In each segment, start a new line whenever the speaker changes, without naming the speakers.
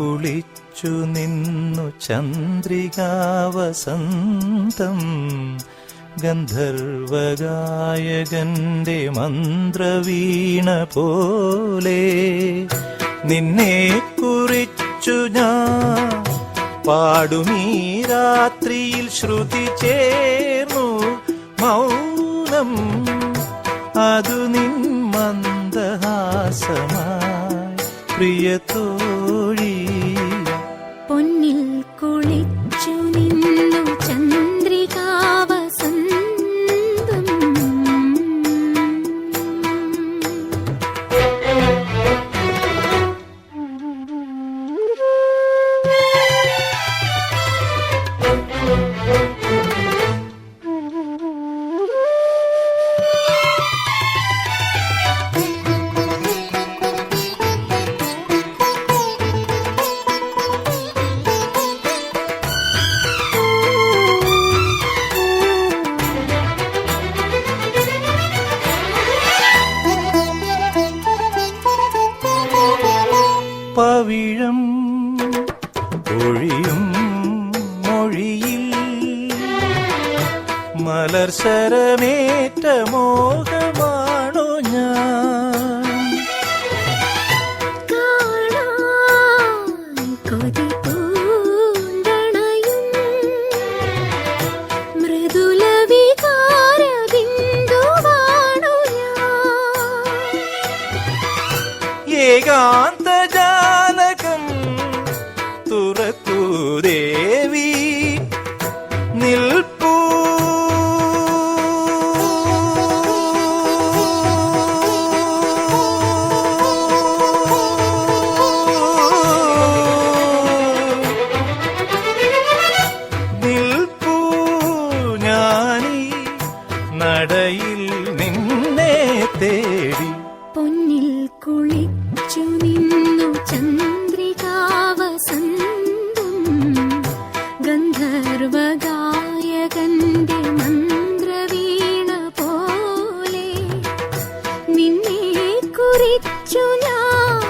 കുളിച്ചു നിന്നു ചന്ദ്രികാവസന്തം. ഗന്ധർവഗായകന്റെ മന്ത്രവീണ പോലെ നിന്നെ കുറിച്ചു ഞാൻ പാടുമീ രാത്രിയിൽ ശ്രുതി ചേർന്നു മൗനം. അതു നിൻ മന്ദഹാസമായി പ്രിയ തോഴി
പൊന്നിൽ
ഒഴിയും മൊഴിയിൽ മലർശരമേറ്റ മോഹമാണോ
കുറിച്ചു ഞാൻ.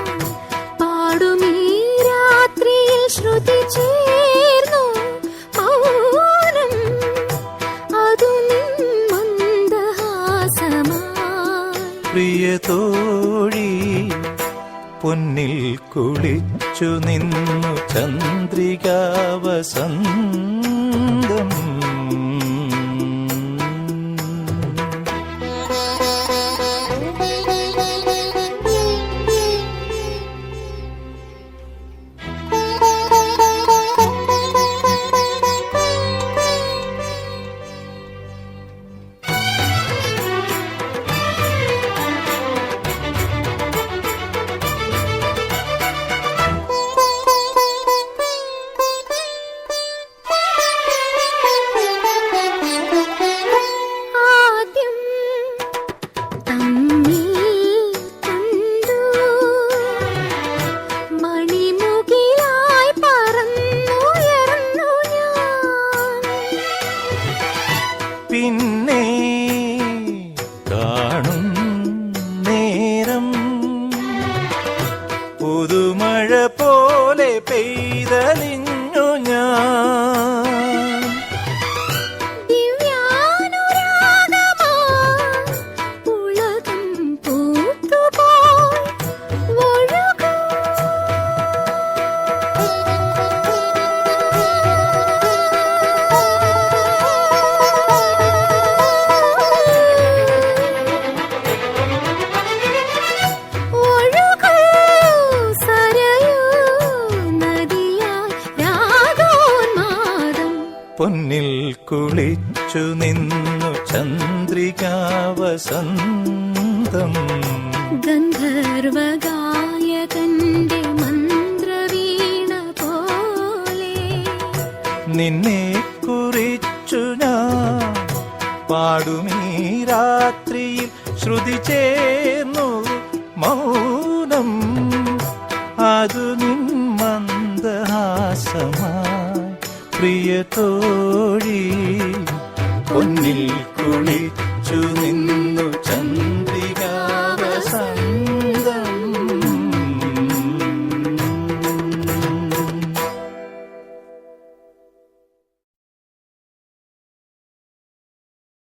പാടുമീ രാത്രിയിൽ ശ്രുതി ചേർന്നു. മൗനം അതു
പ്രിയ തോഴി പൊന്നിൽ കുളിച്ചു നിന്നു ചന്ദ്രികാവസന്തം. പിന്നെ പൊന്നിൽ കുളിച്ചു നിന്നു ചന്ദ്രികാവസന്തം.
ഗന്ധർവഗായകന്റെ മന്ത്രവീണ പോലെ.
നിന്നെ കുറിച്ചു ഞാൻ പാടുമീ രാത്രിയിൽ ശ്രുതി ചേർന്നു മൗനം. അതു നിൻ മന്ദഹാസമായി പ്രിയ തോഴി പൊന്നിൽ കുളിച്ചു നിന്നു.